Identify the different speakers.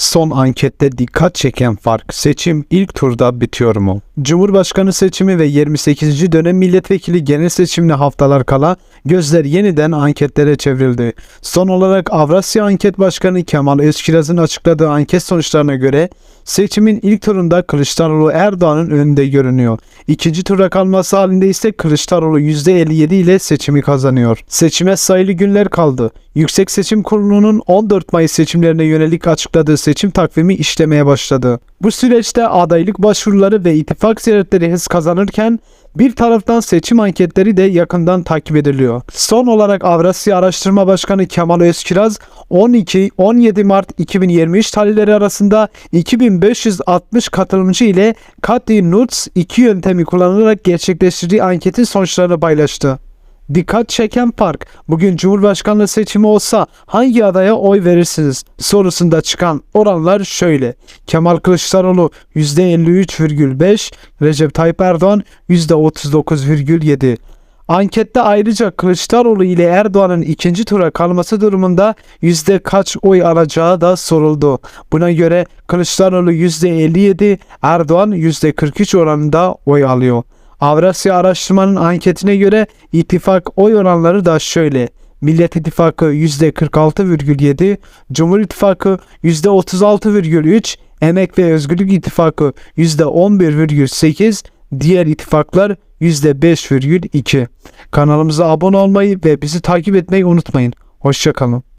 Speaker 1: Son ankette dikkat çeken fark seçim ilk turda bitiyor mu? Cumhurbaşkanı seçimi ve 28. dönem milletvekili genel seçimine haftalar kala gözler yeniden anketlere çevrildi. Son olarak Avrasya Anket Başkanı Kemal Özkiraz'ın açıkladığı anket sonuçlarına göre seçimin ilk turunda Kılıçdaroğlu Erdoğan'ın önünde görünüyor. İkinci tura kalması halinde ise Kılıçdaroğlu %57 ile seçimi kazanıyor. Seçime sayılı günler kaldı. Yüksek Seçim Kurulu'nun 14 Mayıs seçimlerine yönelik açıkladığı seçim takvimi işlemeye başladı. Bu süreçte adaylık başvuruları ve ittifak ziyaretleri hız kazanırken bir taraftan seçim anketleri de yakından takip ediliyor. Son olarak Avrasya Araştırma Başkanı Kemal Özkiraz 12-17 Mart 2023 tarihleri arasında 2560 katılımcı ile Katli Nuts iki yöntemi kullanarak gerçekleştirdiği anketin sonuçlarını paylaştı. Dikkat çeken fark bugün Cumhurbaşkanlığı seçimi olsa hangi adaya oy verirsiniz sorusunda çıkan oranlar şöyle. Kemal Kılıçdaroğlu %53,5, Recep Tayyip Erdoğan %39,7. Ankette ayrıca Kılıçdaroğlu ile Erdoğan'ın ikinci tura kalması durumunda yüzde kaç oy alacağı da soruldu. Buna göre Kılıçdaroğlu %57, Erdoğan %43 oranında oy alıyor. Avrasya Araştırma'nın anketine göre ittifak oy oranları da şöyle. Millet İttifakı %46,7, Cumhur İttifakı %36,3, Emek ve Özgürlük İttifakı %11,8, diğer ittifaklar %5,2. Kanalımıza abone olmayı ve bizi takip etmeyi unutmayın. Hoşçakalın.